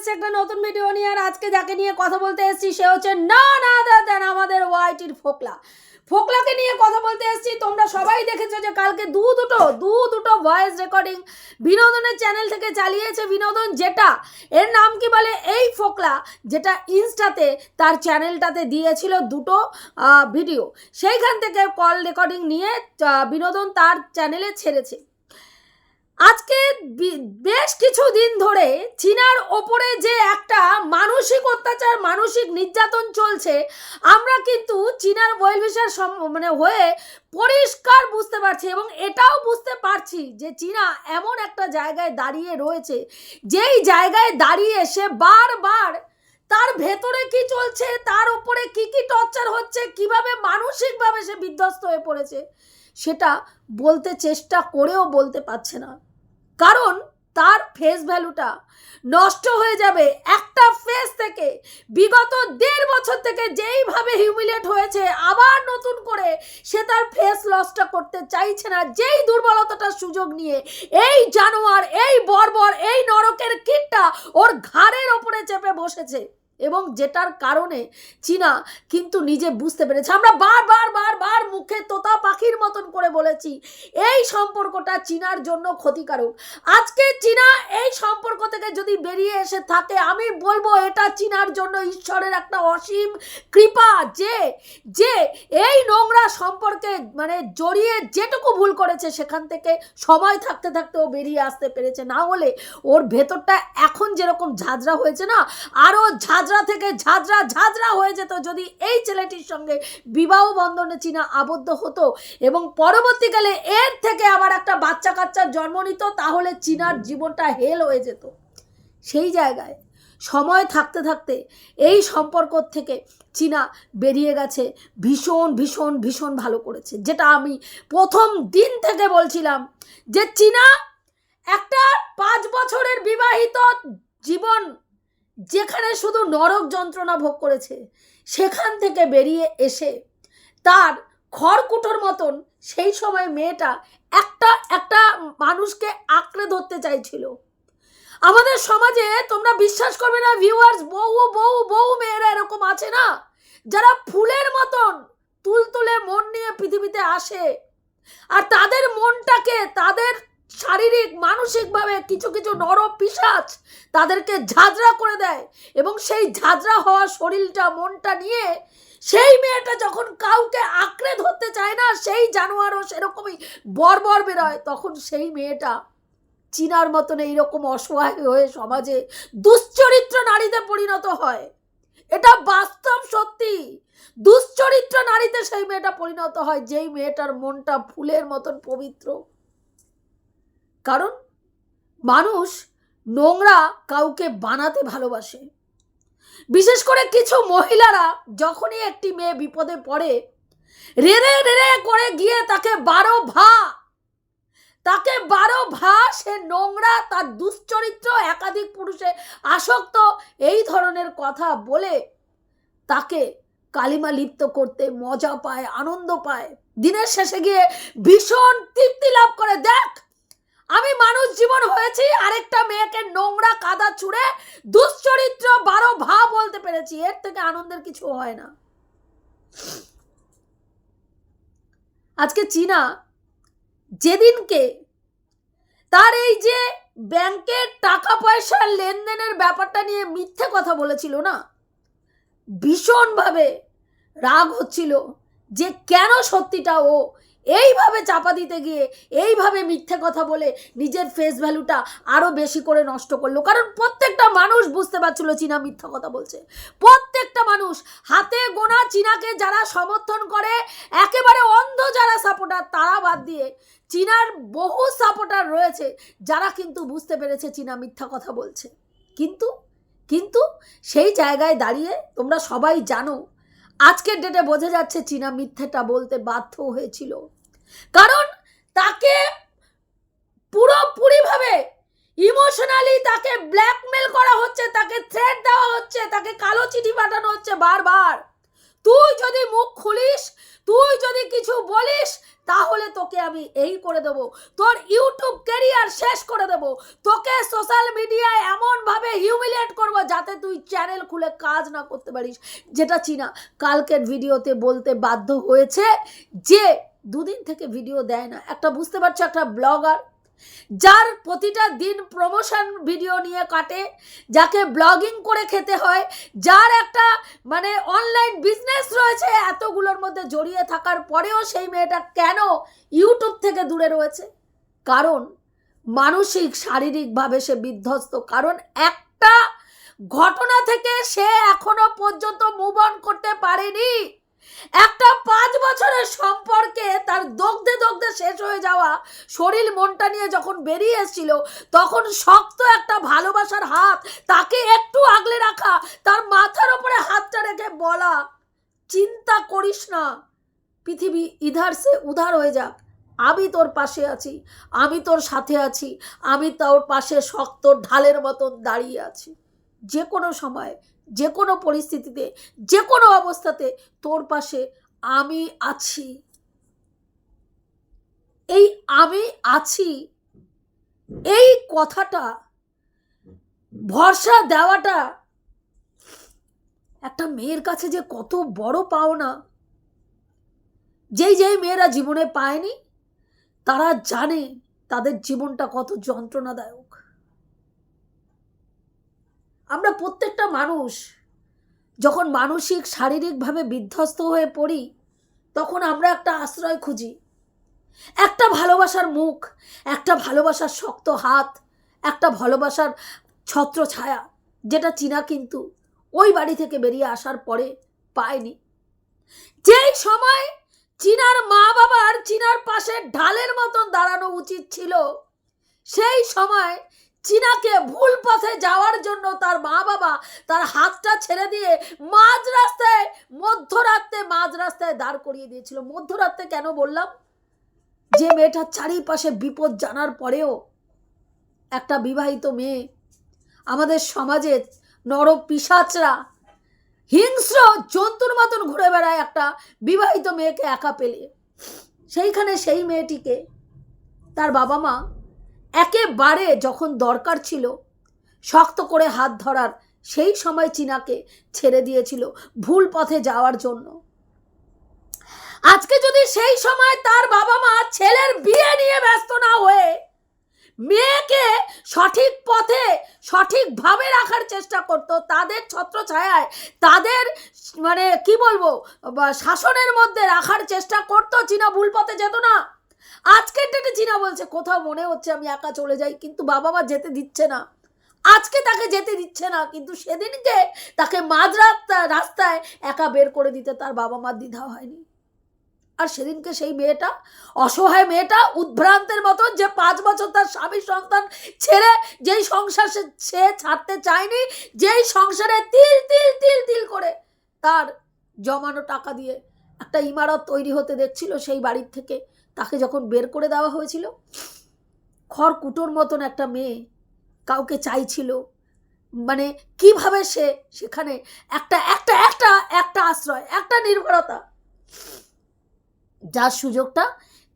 এসেছি একটা নতুন ভিডিও নিয়ে আর আজকে যাকে নিয়ে কথা বলতে এসেছি, সে হচ্ছে না না দেন আমাদের ওয়াইটির ফোকলা। ফোকলাকে নিয়ে কথা বলতে এসেছি, তোমরা সবাই দেখেছ যে কালকে দু দুটো দু দুটো ভয়েস রেকর্ডিং বিনোদনের চ্যানেল থেকে চালিয়েছে বিনোদন যেটা এর নাম কি বলে? এই ফোকলা যেটা ইনস্টাতে তার চ্যানেলটাতে দিয়েছিল দুটো ভিডিও সেইখান থেকে কল রেকর্ডিং নিয়ে বিনোদন তার চ্যানেলে ছেড়েছে। আজকে বেশ কিছু দিন ধরে চীনার ওপরে যে একটা মানসিক অত্যাচার, মানসিক নির্যাতন চলছে, আমরা কিন্তু চীনার ওয়েলভিশার মানে হয়ে পরিষ্কার বুঝতে পারছি এবং এটাও বুঝতে পারছি যে চীনা এমন একটা জায়গায় দাঁড়িয়ে রয়েছে, যেই জায়গায় দাঁড়িয়ে সে বারবার তার ভেতরে কি চলছে, তার উপরে কি কি টর্চার হচ্ছে, কীভাবে মানসিকভাবে সে বিধ্বস্ত হয়ে পড়েছে, সেটা বলতে চেষ্টা করেও বলতে পারছে না। কারণ তার ফেস ভ্যালুটা নষ্ট হয়ে যাবে একটা ফেস থেকে। বিগত দেড় বছর থেকে যেইভাবে হিউমিলেট হয়েছে, আবার নতুন করে সে তার ফেস লসটা করতে চাইছে না। যেই দুর্বলতাটার সুযোগ নিয়ে এই জানোয়ার, এই বর্বর, এই নরকের কিটটা ওর ঘাড়ের ওপরে চেপে বসেছে। এবং যেটার কারণে চীনা কিন্তু নিজে বুঝতে পেরেছে। আমরা বারবার বারবার মুখে তোতা পাখির মতন করে বলেছি, এই সম্পর্কটা চীনার জন্য ক্ষতিকারক। আজকে চীনা এই সম্পর্ক থেকে যদি বেরিয়ে এসে থাকে, আমি বলব এটা চীনার জন্য ঈশ্বরের একটা অসীম কৃপা যে যে এই নোংরা সম্পর্কে মানে জড়িয়ে যেটুকু ভুল করেছে সেখান থেকে সময় থাকতে থাকতে ও বেরিয়ে আসতে পেরেছে। না হলে ওর ভেতরটা এখন যেরকম ঝাঁঝরা হয়েছে না আরও ঝাঁঝরা থেকে ঝাঁঝরা ঝাঁঝরা হয়ে যেত যদি এই ছেলেটির সঙ্গে বিবাহ বন্ধনে চীনা আবদ্ধ হতো। এবং পরবর্তীকালে এর থেকে আবার একটা বাচ্চা কাচ্চার জন্ম নিত, তাহলে চীনার জীবনটা হেল হয়ে যেত। সেই জায়গায় সময় থাকতে থাকতে এই সম্পর্ক থেকে চীনা বেরিয়ে গেছে, ভীষণ ভীষণ ভীষণ ভালো করেছে। যেটা আমি প্রথম দিন থেকে বলছিলাম যে চীনা একটা পাঁচ বছরের বিবাহিত জীবন যেখানে শুধু নরক যন্ত্রণা ভোগ করেছে, সেখান থেকে বেরিয়ে এসে তার খড়কুটোর মতন সেই সময় মেয়েটা একটা একটা মানুষকে আঁকড়ে ধরতে চাইছিল। আমাদের সমাজে তোমরা বিশ্বাস করবে না ভিউয়ার্স বহু বহু বহু মেয়েরা এরকম আছে না? যারা ফুলের মতন তুলতুলে মন নিয়ে পৃথিবীতে আসে, আর তাদের মনটাকে, তাদের শারীরিক, মানসিকভাবে কিছু কিছু নর পিসাচ তাদেরকে ঝাঁঝরা করে দেয় এবং সেই ঝাঁঝরা হওয়া শরীরটা, মনটা নিয়ে সেই মেয়েটা যখন কাউকে আঁকড়ে ধরতে চায় না, সেই জানোয়ারও সেরকমই বর্বর বেরোয়। তখন সেই মেয়েটা চীনার মতন এইরকম অসহায় হয়ে সমাজে দুশ্চরিত্র নারীতে পরিণত হয়। এটা বাস্তব সত্যি। দুশ্চরিত্র নারীতে সেই মেয়েটা পরিণত হয়, যেই মেয়েটার মনটা ফুলের মতন পবিত্র। কারণ মানুষ নোংরা কাউকে বানাতে ভালোবাসে। বিশেষ করে কিছু মহিলারা যখনই একটি মেয়ে বিপদে পড়ে, রেড়ে রেড়ে করে গিয়ে তাকে বারো ভা, তাকে বারো ভা সে নোংরা, তার দুশ্চরিত্র, একাধিক পুরুষে আসক্ত, এই ধরনের কথা বলে তাকে কালিমা লিপ্ত করতে মজা পায়, আনন্দ পায়। দিনের শেষে গিয়ে ভীষণ তৃপ্তি লাভ করে। দেখ আমি মানুষ জীবন হয়েছি, আরেকটা মেয়েকে নোংরা কাদা ছুঁড়ে দুশ্চরিত্র বারো ভা বলতে পেরেছি, এর থেকে আনন্দের কিছু হয় না। আজকে চীনা যেদিনকে তার এই যে ব্যাংকের টাকা পয়সার লেনদেনের ব্যাপারটা নিয়ে মিথ্যে কথা বলেছিল না, ভীষণভাবে রাগ হচ্ছিল যে কেন সত্যিটা ও এইভাবে চাপা দিতে গিয়ে, এইভাবে মিথ্যে কথা বলে নিজের ফেস ভ্যালুটা আরও বেশি করে নষ্ট করল। কারণ প্রত্যেকটা মানুষ বুঝতে পারছিল চীনা মিথ্যা কথা বলছে। প্রত্যেকটা মানুষ হাতে গোনা চীনাকে যারা সমর্থন করে, একেবারে অন্ধ যারা সাপোর্টার তারা বাদ দিয়ে চীনার বহু সাপোর্টার রয়েছে, যারা কিন্তু বুঝতে পেরেছে চীনা মিথ্যা কথা বলছে। কিন্তু কিন্তু সেই জায়গায় দাঁড়িয়ে তোমরা সবাই জানো আজকের ডেটে বোঝা যাচ্ছে চীনা মিথ্যেটা বলতে বাধ্য হয়েছিল। কারণ তাকে পুরোপুরিভাবে ইমোশনালি তাকে ব্ল্যাকমেল করা হচ্ছে, তাকে থ্রেট দেওয়া হচ্ছে, তাকে কালো চিঠি পাঠানো হচ্ছে বারবার। তুই যদি মুখ খুলিস, তুই যদি কিছু বলিস, তাহলে তোকে আমি এই করে দেবো। তোর ইউটিউব ক্যারিয়ার শেষ করে দেবো। তোকে সোশ্যাল মিডিয়ায় এমনভাবে ভাবে হিউমিলিয়েট করব যাতে তুই চ্যানেল খুলে কাজ না করতে পারিস। যেটা চীনা কালকের ভিডিওতে বলতে বাধ্য হয়েছে যে, দুদিন থেকে ভিডিও দেয় না। একটা বুঝতে পারছ, একটা ব্লগার যার প্রতিটা দিন প্রমোশন ভিডিও নিয়ে কাটে, যাকে ব্লগিং করে খেতে হয়, যার একটা মানে অনলাইন বিজনেস রয়েছে এতগুলোর মধ্যে জড়িয়ে থাকার পরেও সেই মেয়েটা কেন ইউটিউব থেকে দূরে রয়েছে? কারণ মানসিক, শারীরিকভাবে সে বিধ্বস্ত। কারণ একটা ঘটনা থেকে সে এখনও পর্যন্ত মুভ অন করতে পারেনি। একটা পাঁচ বছরের সম্পর্কে তার দগ্ধে দগ্ধে শেষ হয়ে যাওয়া শরীর মনটা নিয়ে যখন বেরিয়ে এসেছিল, তখন শক্ত একটা ভালোবাসার হাত তাকে একটু আগলে রাখা, তার মাথার ওপরে হাতটা রেখে বলা, চিন্তা করিস না, পৃথিবী ইধার সে উধার হয়ে যাক। আমি তোর পাশে আছি, আমি তোর সাথে আছি, আমি তোর পাশে শক্ত ঢালের মতন দাঁড়িয়ে আছি। যে কোনো সময় যে কোনো পরিস্থিতিতে যে কোনো অবস্থাতে তোর পাশে আমি আছি। এই আমি আছি, এই কথাটা, ভরসা দেওয়াটা, একটা মেয়ের কাছে যে কত বড় পাওনা, যেই যেই মেয়েরা জীবনে পায়নি, তারা জানে তাদের জীবনটা কত যন্ত্রণাদায়ক। আমরা প্রত্যেকটা মানুষ যখন মানসিক, শারীরিকভাবে বিধ্বস্ত হয়ে পড়ি, তখন আমরা একটা আশ্রয় খুঁজি। একটা ভালোবাসার মুখ, একটা ভালোবাসার শক্ত হাত, একটা ভালোবাসার ছত্র ছায়া, যেটা চীনা কিন্তু ওই বাড়ি থেকে বেরিয়ে আসার পরে পায়নি। যেই সময় চীনার মা বাবার চীনার পাশে ঢালের মতন দাঁড়ানো উচিত ছিল, সেই সময় চীনাকে ভুল পথে যাওয়ার জন্য তার মা বাবা তার হাতটা ছেড়ে দিয়ে মাঝ রাস্তায় মধ্যরাত্রে মাঝ রাস্তায় দাঁড় করিয়ে দিয়েছিল। মধ্যরাত্রে কেন বললাম? যে মেয়েটার চারিপাশে বিপদ জানার পরেও একটা বিবাহিত মেয়ে আমাদের সমাজে নর পিসাচরা হিংস্র জন্তুর মতন ঘুরে বেড়ায় একটা বিবাহিত মেয়েকে একা পেলে। সেইখানে সেই মেয়েটিকে তার বাবা মা একেবারে যখন দরকার ছিল, শক্ত করে হাত ধরার সেই সময় চীনাকে ছেড়ে দিয়েছিল ভুল পথে যাওয়ার জন্য। আজকে যদি সেই সময় তার বাবা মা ছেলের বিয়ে নিয়ে ব্যস্ত না হয়ে মেয়েকে সঠিক পথে, সঠিকভাবে রাখার চেষ্টা করতো, তাদের ছত্রছায়ায়, তাদের মানে কি বলব শাসনের মধ্যে রাখার চেষ্টা করতো, চীনা ভুল পথে যেত না। আজকের ডেটে চীনা বলছে, কোথাও মনে হচ্ছে আমি একা চলে যাই, কিন্তু বাবা মা যেতে দিচ্ছে না। আজকে তাকে যেতে দিচ্ছে না, কিন্তু সেদিনকে তাকে মাঝ রাস্তায় একা বের করে দিতে তার বাবা মার দ্বিধা হয়নি। আর সেদিনকে সেই মেয়েটা, অসহায় মেয়েটা, উদ্ভ্রান্তের মতন যে পাঁচ বছর তার স্বামী সন্তান ছেড়ে যেই সংসার সে ছাড়তে চায়নি, যেই সংসারে তিল তিল তিল তিল করে তার জমানো টাকা দিয়ে একটা ইমারত তৈরি হতে দেখছিল সেই বাড়ির থেকে। তাকে যখন বের করে দেওয়া হয়েছিল খড়কুটোর মতন একটা মেয়ে কাউকে চাইছিল। মানে কীভাবে সে সেখানে একটা একটা একটা একটা আশ্রয়, একটা নির্ভরতা, যার সুযোগটা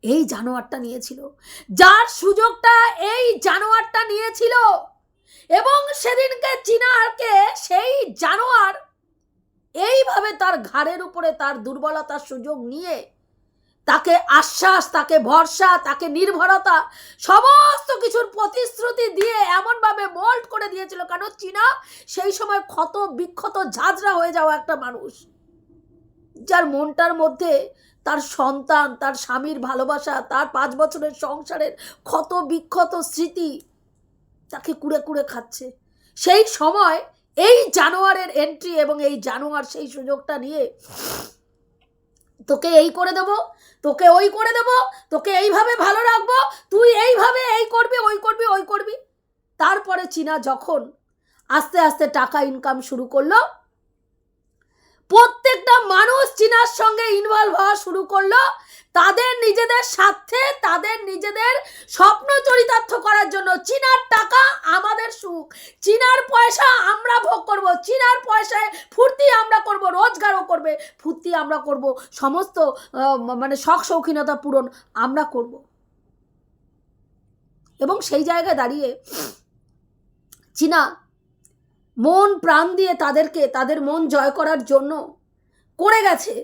এই জানোয়ারটা নিয়েছিল। যার সুযোগটা এই জানোয়ারটা নিয়েছিল। এবং সেদিনকে চিনারকে সেই জানোয়ার এইভাবে তার ঘাড়ের উপরে তার দুর্বলতার সুযোগ নিয়ে তাকে আশ্বাস, তাকে ভরসা, তাকে নির্ভরতা, সমস্ত কিছুর প্রতিশ্রুতি দিয়ে এমনভাবে মোল্ড করে দিয়েছিল কেন? চীনা সেই সময় ক্ষত, বিক্ষত, ঝাঁঝরা হয়ে যাওয়া একটা মানুষ। যার মনটার মধ্যে তার সন্তান, তার স্বামীর ভালোবাসা, তার পাঁচ বছরের সংসারের ক্ষত, বিক্ষত স্মৃতি তাকে কুড়ে কুড়ে খাচ্ছে। সেই সময় এই জানোয়ারের এন্ট্রি এবং এই জানোয়ার সেই সুযোগটা নিয়ে তোকে এই করে দেব, তোকে ওই করে দেব, তোকে এইভাবে ভালো রাখব, তুই এইভাবে এই করবি, ওই করবি ওই করবি। তারপরে চীনা যখন আস্তে আস্তে টাকা ইনকাম শুরু করল প্রত্যেকটা মানুষ চীনার সঙ্গে ইনভলভ হওয়া শুরু করল। তাদের নিজেদের স্বার্থে, তাদের নিজেদের স্বপ্ন চরিতার্থ করার জন্য চীনার টাকা আমাদের সুখ। চীনার পয়সা আমরা ভোগ করব, চীনার পয়সায় ফুর্তি আমরা করব, রোজগারও করবে, ফুর্তি আমরা করব, সমস্ত মানে শখ শৌখিনতা পূরণ আমরা করব। এবং সেই জায়গায় দাঁড়িয়ে চীনা মন প্রাণ দিয়ে তাদেরকে, তাদের মন জয় করার জন্য করে গেছে।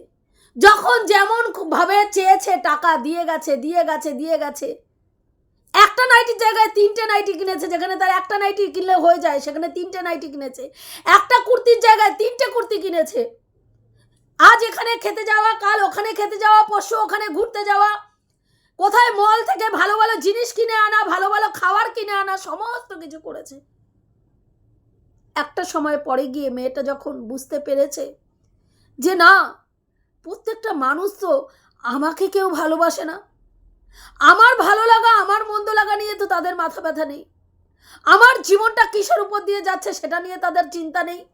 যখন যেমন ভাবে চেয়েছে, টাকা দিয়ে গেছে দিয়ে গেছে দিয়ে গেছে। একটা নাইটির জায়গায় তিনটে নাইটি কিনেছে, যেখানে তার একটা নাইটি কিনলে হয়ে যায়, সেখানে তিনটে নাইটি কিনেছে। একটা কুর্তির জায়গায় তিনটে কুর্তি কিনেছে। আজ এখানে খেতে যাওয়া, কাল ওখানে খেতে যাওয়া, পরশু ওখানে ঘুরতে যাওয়া। কোথায় মল থেকে ভালো ভালো জিনিস কিনে আনা, ভালো ভালো খাবার কিনে আনা, সমস্ত কিছু করেছে। একটা সময় পরে গিয়ে মেয়েটা যখন বুঝতে পেরেছে যে না, প্রত্যেকটা মানুষ তো আমাকে কেউ ভালোবাসে না। আমার ভালো লাগা, আমার মন্দ লাগা নিয়ে তো তাদের মাথা ব্যথা নেই। আমার জীবনটা কিসের উপর দিয়ে যাচ্ছে সেটা নিয়ে তাদের চিন্তা নেই।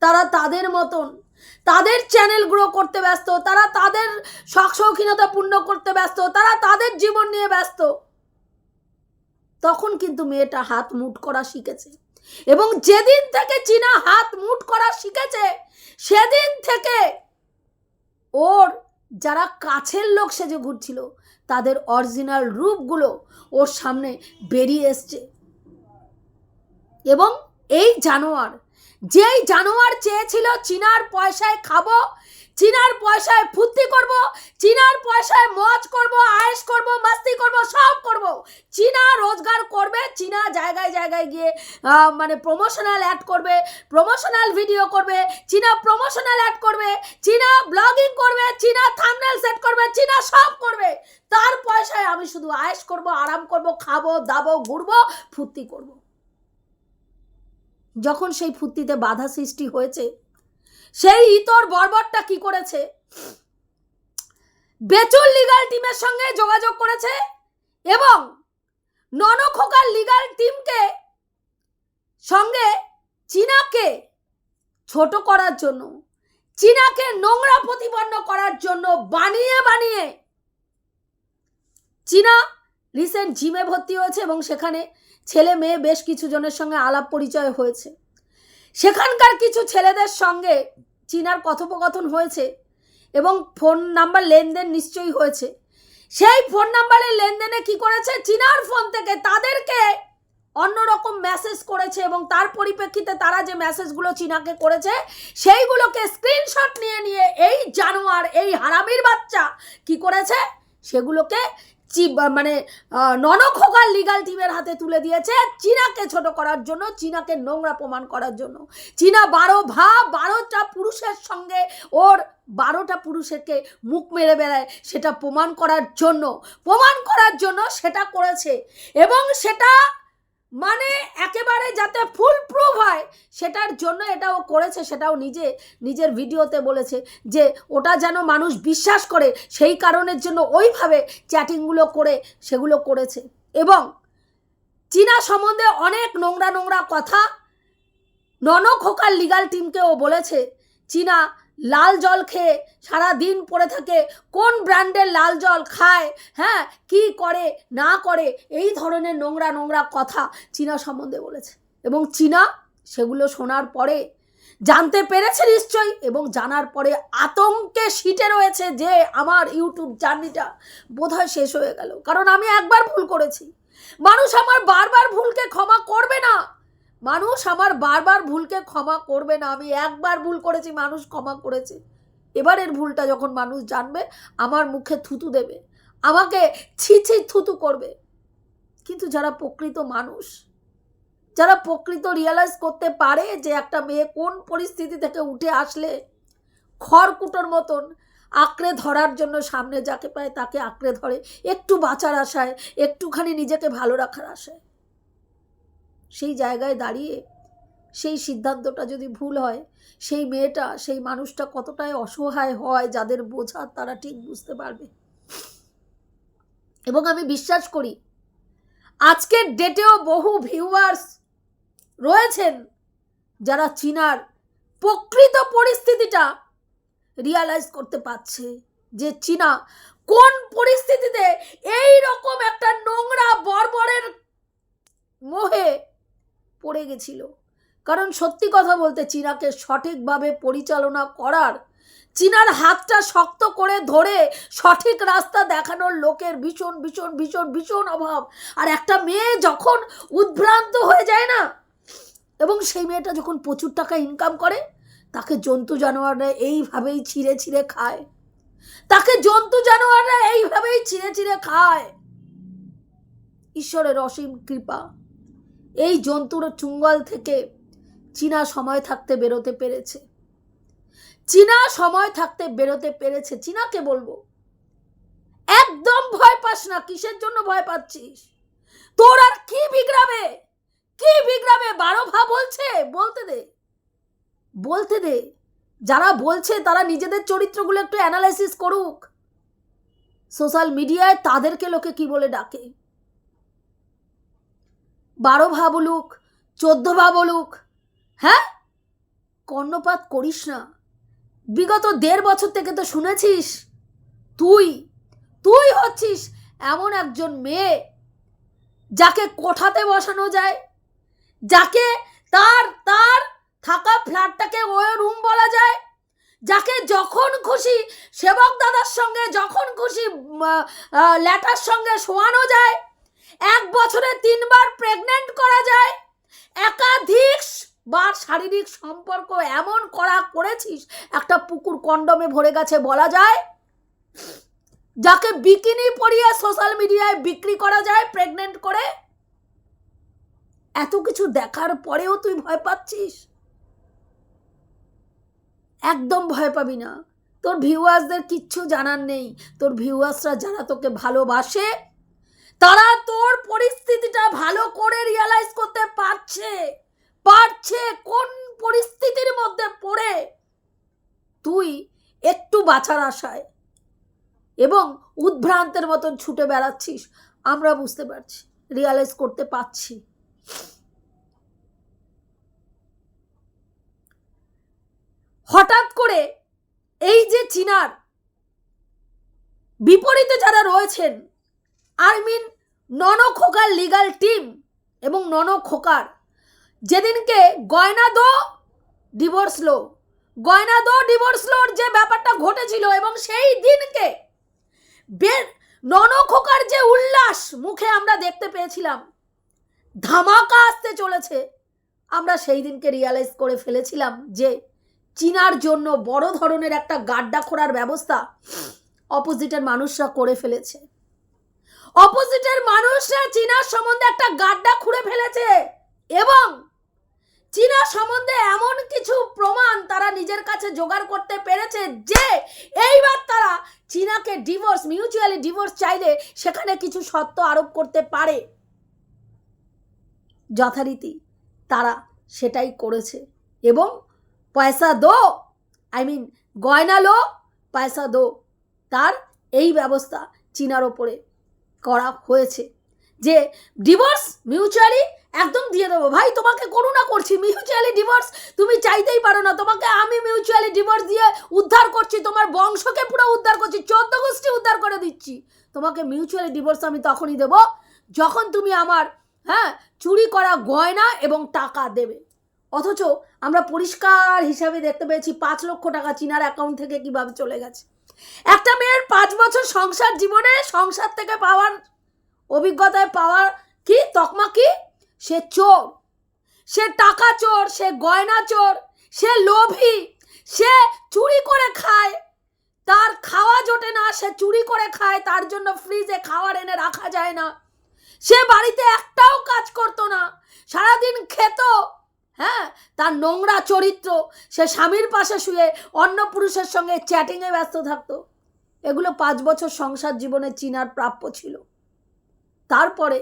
তারা তাদের মতন, তাদের চ্যানেল গ্রো করতে ব্যস্ত, তারা তাদের শখ শৌখিনতা পূর্ণ করতে ব্যস্ত, তারা তাদের জীবন নিয়ে ব্যস্ত। তখন কিন্তু মেয়েটা হাত মুট করা শিখেছে। এবং যেদিন থেকে চীনা হাত মুট করা শিখেছে, সেদিন থেকে ওর যারা কাছের লোক সেজে ঘুরছিল, তাদের অরিজিনাল রূপগুলো ওর সামনে বেরিয়ে এসছে। এবং এই জানোয়ার, যেই জানোয়ার চেয়েছিল চীনার পয়সায় খাব চীনার পয়সায় ফুর্তি করব, চীনার পয়সায় মজ করব আয়েস করব, মাস্তি করব, সব করব। চীনা রোজগার করবে, চীনা জায়গায় জায়গায় গিয়ে মানে প্রমোশনাল অ্যাড করবে প্রমোশনাল ভিডিও করবে, চীনা প্রমোশনাল অ্যাড করবে, চীনা ব্লগিং করবে, চীনা থাম্বনেল সেট করবে, চীনা সব করবে। তার পয়সায় আমি শুধু আয়েস করব, আরাম করব, খাব, দাবো, ঘুরবো, ফুর্তি করব। যখন সেই ফুর্তিতে বাধা সৃষ্টি হয়েছে সেই ইতর বর্বরটা কি করেছে? বেচুর লিগাল টিমের সঙ্গে যোগাযোগ করেছে এবং ননখোকার লিগাল টিমকে সঙ্গে চীনাকে ছোট করার জন্য, চীনাকে নোংরা প্রতিপন্ন করার জন্য বানিয়ে বানিয়ে চীনা রিসেন্ট জিমে ভর্তি হয়েছে এবং সেখানে ছেলে মেয়ে বেশ কিছু জনের সঙ্গে আলাপ পরিচয় হয়েছে। সেখানকার কিছু ছেলেদের সঙ্গে চীনার কথোপকথন হয়েছে এবং ফোন নাম্বার লেনদেন নিশ্চয়ই হয়েছে। সেই ফোন নাম্বারের লেনদেনে কি করেছে? চীনার ফোন থেকে তাদেরকে অন্যরকম মেসেজ করেছে এবং তার পরিপ্রেক্ষিতে তারা যে মেসেজগুলো চীনাকে করেছে, সেইগুলোকে স্ক্রিনশট নিয়ে নিয়ে এই জানোয়ার, এই হারামির বাচ্চা কি করেছে? সেগুলোকে মানে ননখোকার লিগাল টিমের হাতে তুলে দিয়েছে চীনাকে ছোট করার জন্য, চীনাকে নোংরা প্রমাণ করার জন্য। চীনা বারো ভা, বারোটা পুরুষের সঙ্গে ওর বারোটা পুরুষেরকে মুখ মেরে বেড়ায়, সেটা প্রমাণ করার জন্য। প্রমাণ করার জন্য সেটা করেছে। এবং সেটা মানে একেবারে যাতে ফুল প্রুফ হয়, সেটার জন্য এটা ও করেছে, সেটাও নিজে, নিজের ভিডিওতে বলেছে যে ওটা যেন মানুষ বিশ্বাস করে, সেই কারণের জন্য ওইভাবে চ্যাটিংগুলো করে, সেগুলো করেছে। এবং চীনা সম্বন্ধে অনেক নোংরা নোংরা কথা, ননখোকার লিগাল টিমকে ও বলেছে, চীনা লাল জল খেয়ে সারা দিন পড়ে থাকে। কোন ব্র্যান্ডের লাল জল খায়? হ্যাঁ কি করে, না করে, এই ধরনের নোংরা নোংরা কথা চীনা সম্বন্ধে বলেছে। এবং চীনা সেগুলো শোনার পরে জানতে পেরেছে নিশ্চয়ই এবং জানার পরে আতঙ্কে সিটে রয়েছে যে আমার ইউটিউব জার্নিটা বোধহয় শেষ হয়ে গেল। কারণ আমি একবার ভুল করেছি। মানুষ আমার বারবার ভুলকে ক্ষমা করবে না। মানুষ আমার বারবার ভুলকে ক্ষমা করবে না। আমি একবার ভুল করেছি, মানুষ ক্ষমা করেছে। এবারের ভুলটা যখন মানুষ জানবে, আমার মুখে থুতু দেবে। আমাকে ছি থুতু করবে। কিন্তু যারা প্রকৃত মানুষ, যারা প্রকৃত রিয়ালাইজ করতে পারে যে একটা মেয়ে কোন পরিস্থিতি থেকে উঠে আসলে, খড়কুটোর মতন আঁকড়ে ধরার জন্য সামনে যাকে পায় তাকে আঁকড়ে ধরে। একটু বাঁচার আশায়, একটুখানি নিজেকে ভালো রাখার আশায়। সেই জায়গায় দাঁড়িয়ে সেই সিদ্ধান্তটা যদি ভুল হয়, সেই মেয়েটা, সেই মানুষটা কতটাই অসহায় হয় যাদের বোঝা তারা ঠিক বুঝতে পারবে। এবং আমি বিশ্বাস করি, আজকের ডেটেও বহু ভিউয়ার্স রয়েছেন যারা চীনার প্রকৃত পরিস্থিতিটা রিয়ালাইজ করতে পারছে যে চীনা কোন পরিস্থিতিতে এই রকম একটা নোংরা বর্বরের মোহে পড়ে গেছিল। কারণ সত্যি কথা বলতে চীনাকে সঠিকভাবে পরিচালনা করার, চীনার হাতটা শক্ত করে ধরে সঠিক রাস্তা দেখানোর লোকের ভীষণ ভীষণ ভীষণ ভীষণ অভাব। আর একটা মেয়ে যখন উদ্ভ্রান্ত হয়ে যায় না, এবং সেই মেয়েটা যখন প্রচুর টাকা ইনকাম করে, তাকে জন্তু জানোয়াররা এইভাবেই ছিঁড়ে ছিঁড়ে খায়। তাকে জন্তু জানোয়াররা এইভাবেই ছিঁড়ে ছিঁড়ে খায়। ঈশ্বরের অসীম কৃপা। এই জন্তুর চুঙ্গল থেকে চীনা সময় থাকতে বেরোতে পেরেছে। চীনা সময় থাকতে বেরোতে পেরেছে। চীনাকে বলব, একদম ভয় পাস না, কিসের জন্য ভয় পাচ্ছিস? তোর আর কি বিগড়াবে কি বিগড়াবে বারো ভা বলছে, বলতে দে। বলতে দে। যারা বলছে তারা নিজেদের চরিত্রগুলো একটু অ্যানালাইসিস করুক। সোশ্যাল মিডিয়ায় তাদেরকে লোকে কি বলে ডাকে? বারো ভা বলুক, চোদ্দ ভা বলুক হ্যাঁ? কর্ণপাত করিস না। বিগত দেড় বছর থেকে তো শুনেছিস, তুই তুই হচ্ছিস এমন একজন মেয়ে যাকে কোঠাতে বসানো যায়, যাকে তার তার থাকা ফ্ল্যাটটাকে ওয়ে রুম বলা যায়, যাকে যখন খুশি সেবক দাদার সঙ্গে, যখন খুশি ল্যাটার সঙ্গে শোয়ানো যায় এক বছরে তিনবার প্রেগনেন্ট করা যায়। একাধিক বার শারীরিক সম্পর্ক এমন করা করেছিস, একটা পুকুর কন্ডমে ভরে গেছে বলা যায়, যাকে বিকিনি পরিয়ে সোশ্যাল মিডিয়ায় বিক্রি করা যায় প্রেগনেন্ট করে। এত কিছু দেখার পরেও তুই ভয় পাচ্ছিস? একদম ভয় পাবি না। তোর ভিউয়ার্সদের কিচ্ছু জানার নেই। তোর ভিউয়ার্সরা যারা তোকে ভালোবাসে তারা তোর পরিস্থিতিটা ভালো করে রিয়ালাইজ করতে পারছে। পারছে কোন পরিস্থিতির মধ্যে পড়ে। তুই একটু বাঁচার আশায় এবং উদ্ভ্রান্তের মতন ছুটে বেড়াচ্ছিস, আমরা বুঝতে পারছি রিয়ালাইজ করতে পারছি। হঠাৎ করে এই যে চীনার বিপরীতে যারা রয়েছেন আই মিন নন খোকার লিগাল টিম এবং নন খোকার যেদিনকে গয়না দো ডিভোর্স লো গয়না দো ডিভোর্স লোর যে ব্যাপারটা ঘটেছিল এবং সেই দিনকে নন খোকার যে উল্লাস মুখে আমরা দেখতে পেয়েছিলাম, ধামাকা আসতে চলেছে। আমরা সেই দিনকে রিয়ালাইজ করে ফেলেছিলাম যে চীনার জন্য বড় ধরনের একটা গাড্ডা খোঁড়ার ব্যবস্থা অপোজিটের মানুষরা করে ফেলেছে। অপোজিটের মানুষরা চীনার সম্বন্ধে একটা গাড্ডা খুঁড়ে ফেলেছে। এবং চীনা সম্বন্ধে এমন কিছু প্রমাণ তারা নিজের কাছে জোগাড় করতে পেরেছে যে এইবার তারা চীনাকে ডিভোর্স মিউচুয়ালি ডিভোর্স চাইলে সেখানে কিছু সত্য আরোপ করতে পারে। যথারীতি তারা সেটাই করেছে। এবং পয়সা দো আই মিন গয়না লো, পয়সা দো, তার এই ব্যবস্থা চীনার ওপরে করা হয়েছে। যে ডিভোর্স মিউচুয়ালি একদম দিয়ে দেবো। ভাই, তোমাকে করুণা করছি। মিউচুয়ালি ডিভোর্স তুমি চাইতেই পারো না। তোমাকে আমি মিউচুয়ালি ডিভোর্স দিয়ে উদ্ধার করছি। তোমার বংশকে পুরো উদ্ধার করছি। চোদ্দ গোষ্ঠী উদ্ধার করে দিচ্ছি। তোমাকে মিউচুয়ালি ডিভোর্স আমি তখনই দেব যখন তুমি আমার হ্যাঁ চুরি করা গয়না এবং টাকা দেবে। অথচ আমরা পরিষ্কার হিসাবে দেখতে পেয়েছি, পাঁচ লক্ষ টাকা চীনার অ্যাকাউন্ট থেকে কীভাবে চলে গেছে। একটা মেয়ের পাঁচ বছর সংসার জীবনে সংসার থেকে পাওয়ার অভিজ্ঞতায় পাওয়ার কি? তকমা কি? সে চোর। সে টাকা চোর, সে গয়না চোর, সে লোভী, সে চুরি করে খায়। তার খাওয়া জোটে না, সে চুরি করে খায়, তার জন্য ফ্রিজে খাওয়ার এনে রাখা যায় না। সে বাড়িতে একটাও কাজ করতো না। সারাদিন খেত হ্যাঁ? তার নোংরা চরিত্র, সে স্বামীর পাশে শুয়ে অন্য পুরুষের সঙ্গে চ্যাটিংয়ে ব্যস্ত থাকতো। এগুলো পাঁচ বছর সংসার জীবনে চীনার প্রাপ্য ছিল। তারপরে,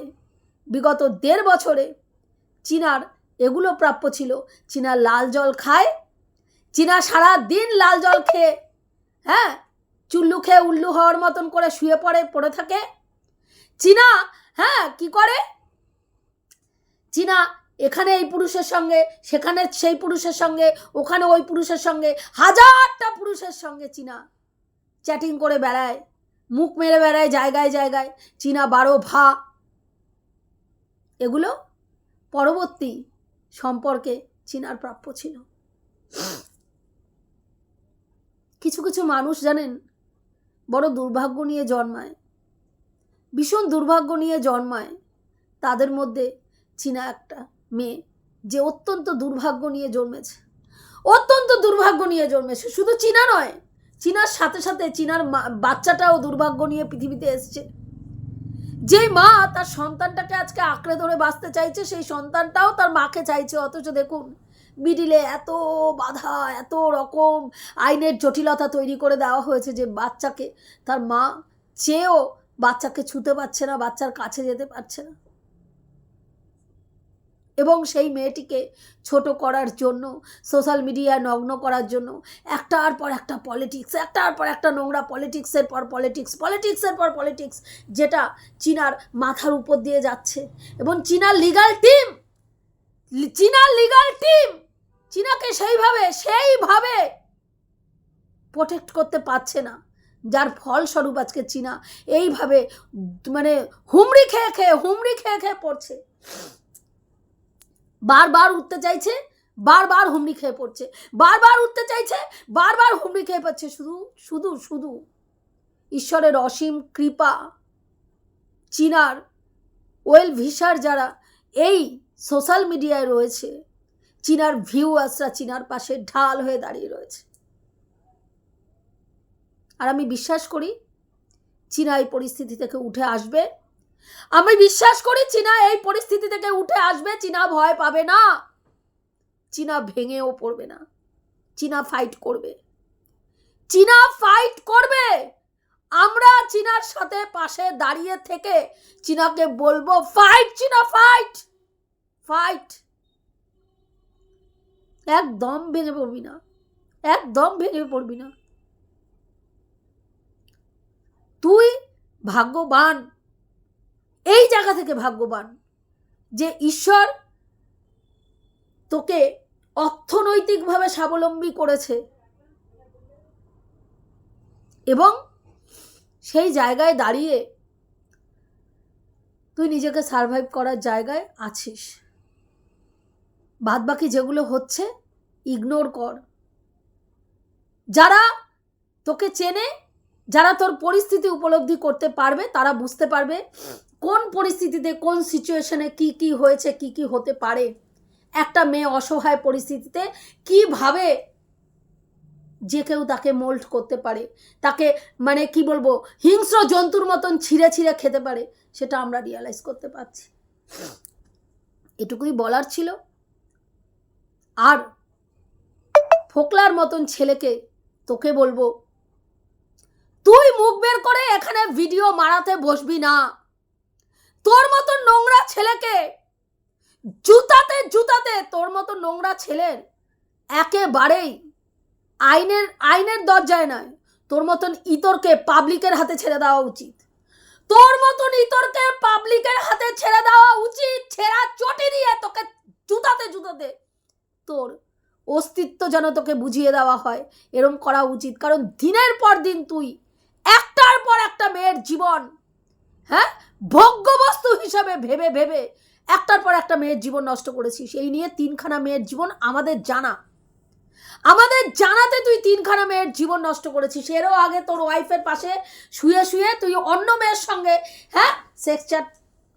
বিগত দেড় বছরে চীনার এগুলো প্রাপ্য ছিল। চীনা লাল জল খায়, চীনা সারা দিন লাল জল খেয়ে হ্যাঁ? চুল্লু খেয়ে উল্লু হওয়ার মতন করে শুয়ে পড়ে পড়ে থাকে। চীনা হ্যাঁ? কি করে? চীনা এখানে এই পুরুষের সঙ্গে, সেখানে সেই পুরুষের সঙ্গে, ওখানে ওই পুরুষের সঙ্গে, হাজারটা পুরুষের সঙ্গে চীনা চ্যাটিং করে বেড়ায়, মুখ মেরে বেড়ায় জায়গায় জায়গায়, চীনা বারো ভা। এগুলো পরবর্তী সম্পর্কে চীনার প্রাপ্য ছিল। কিছু কিছু মানুষ জানেন, বড় দুর্ভাগ্য নিয়ে জন্মায়। ভীষণ দুর্ভাগ্য নিয়ে জন্মায় তাদের মধ্যে চীনা একটা। মেয়ে যে অত্যন্ত দুর্ভাগ্য নিয়ে জন্মেছে। অত্যন্ত দুর্ভাগ্য নিয়ে জন্মেছে। শুধু চীনা নয়, চীনার সাথে সাথে চীনার বাচ্চাটাও দুর্ভাগ্য নিয়ে পৃথিবীতে এসছে। যে মা তার সন্তানটাকে আজকে আঁকড়ে ধরে বাঁচতে চাইছে, সেই সন্তানটাও তার মাকে চাইছে। অথচ দেখুন, মিডিলে এত বাধা, এত রকম আইনের জটিলতা তৈরি করে দেওয়া হয়েছে যে বাচ্চাকে, তার মা, চেয়েও বাচ্চাকে ছুতে পারছে না, বাচ্চার কাছে যেতে পারছে না। এবং সেই মেয়েটিকে ছোট করার জন্য সোশ্যাল মিডিয়ায় নগ্ন করার জন্য, একটার পর একটা পলিটিক্স একটার পর একটা নোংরা পলিটিক্সের পর পলিটিক্স পলিটিক্সের পর পলিটিক্স যেটা চীনার মাথার উপর দিয়ে যাচ্ছে। এবং চীনার লিগাল টিম চীনার লিগাল টিম চীনাকে সেইভাবে সেইভাবে প্রোটেক্ট করতে পারছে না। যার ফলস্বরূপ আজকে চীনা এইভাবে মানে হুমড়ি খেয়ে খেয়ে, হুমড়ি খেয়ে খেয়ে পড়ছে। বারবার উঠতে চাইছে বারবার হুমড়ি খেয়ে পড়ছে বারবার উঠতে চাইছে বারবার হুমড়ি খেয়ে পড়ছে। শুধু শুধু শুধু ঈশ্বরের অসীম কৃপা, চীনার ওয়েল ভিসার যারা এই সোশ্যাল মিডিয়ায় রয়েছে, চীনার ভিউয়ার্সরা চীনার পাশে ঢাল হয়ে দাঁড়িয়ে রয়েছে। আর আমি বিশ্বাস করি, চীনা এই পরিস্থিতি থেকে উঠে আসবে। আমি বিশ্বাস করি চীনা এই পরিস্থিতি থেকে উঠে আসবে। চীনা ভয় পাবে না। চীনা ভেঙেও পড়বে না। চীনা ফাইট করবে। চীনা ফাইট করবে। আমরা চীনার সাথে পাশে দাঁড়িয়ে থেকে চীনাকে বলব ফাইট চীনা ফাইট ফাইট একদম ভেঙে পড়বি না। একদম ভেঙে পড়বি না। তুই ভাগ্যবান। এই জায়গা থেকে ভাগ্যবান যে ঈশ্বর তোকে অর্থনৈতিকভাবে স্বাবলম্বী করেছে এবং সেই জায়গায় দাঁড়িয়ে তুই নিজেকে সারভাইভ করার জায়গায় আছিস। বাদবাকি যেগুলো হচ্ছে ইগনোর কর। যারা তোকে চেনে, যারা তোর পরিস্থিতি উপলব্ধি করতে পারবে, তারা বুঝতে পারবে কোন পরিস্থিতিতে, কোন সিচুয়েশনে কি কি হয়েছে, কি কি হতে পারে? একটা মেয়ে অসহায় পরিস্থিতিতে কীভাবে যে কেউ তাকে মোল্ড করতে পারে? তাকে মানে কি বলব, হিংস্র জন্তুর মতন ছিঁড়ে ছিঁড়ে খেতে পারে, সেটা আমরা রিয়ালাইজ করতে পারছি। এটুকুই বলার ছিল। আর ফোকলার মতন ছেলেকে তোকে বলব, তুই মুখ বের করে এখানে ভিডিও মারাতে বসবি না। তোর মতো নোংরা ছেলেকে জুতাতে জুতাতে তোর মতো নোংরা ছেলের একেবারেই আইনের আইনের দরজায় নয়, তোর মতন ইতরকে পাবলিকের হাতে ছেড়ে দেওয়া উচিত। তোর মতন ইতরকে পাবলিকের হাতে ছেড়ে দেওয়া উচিত, ছেঁড়া চটি দিয়ে তোকে জুতাতে জুতাতে। তোর অস্তিত্ব যেন তোকে বুঝিয়ে দেওয়া হয়, এরম করা উচিত। কারণ দিনের পর দিন তুই একটার পর একটা মেয়ের জীবন হ্যাঁ? ভোগ্য বস্তু হিসাবে ভেবে ভেবে একটার পর একটা মেয়ের জীবন নষ্ট করেছিস এই নিয়ে তিনখানা মেয়ের জীবন আমাদের জানা। আমাদের জানাতে তুই তিনখানা মেয়ের জীবন নষ্ট করেছিস। এরও আগে তোর ওয়াইফের পাশে শুয়ে শুয়ে তুই অন্য মেয়ের সঙ্গে হ্যাঁ সেক্স চ্যাট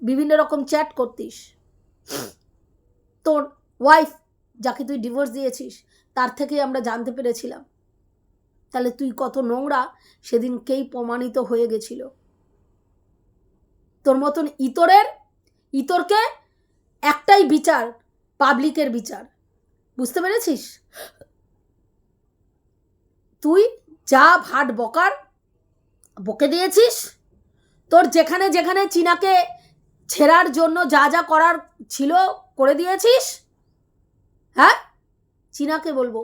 বিভিন্ন রকম চ্যাট করতিস। তোর ওয়াইফ যাকে তুই ডিভোর্স দিয়েছিস, তার থেকেই আমরা জানতে পেরেছিলাম। তাহলে তুই কত নোংরা সেদিনকেই প্রমাণিত হয়ে গেছিল। তোর মতন ইতরের, ইতরকে একটাই বিচার পাবলিকের বিচার। বুঝতে পেরেছিস? তুই যা ভাট বকার বকে দিয়েছিস, তোর যেখানে যেখানে চীনাকে ছেঁড়ার জন্য যা যা করার ছিল করে দিয়েছিস হ্যাঁ? চীনাকে বলব,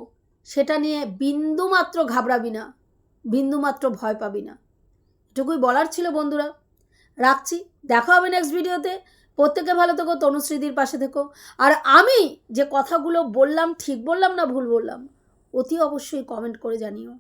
সেটা নিয়ে বিন্দুমাত্র ঘাবড়াবি না, বিন্দুমাত্র ভয় পাবি না। এটুকুই বলার ছিল বন্ধুরা। রাখছি। দেখা হবে নেক্সট ভিডিওতে প্রত্যেকে ভালো থেকো, তনুশ্রীদির পাশে থেকো। আর আমি যে কথাগুলো বললাম, ঠিক বললাম না ভুল বললাম, অতি অবশ্যই কমেন্ট করে জানিও।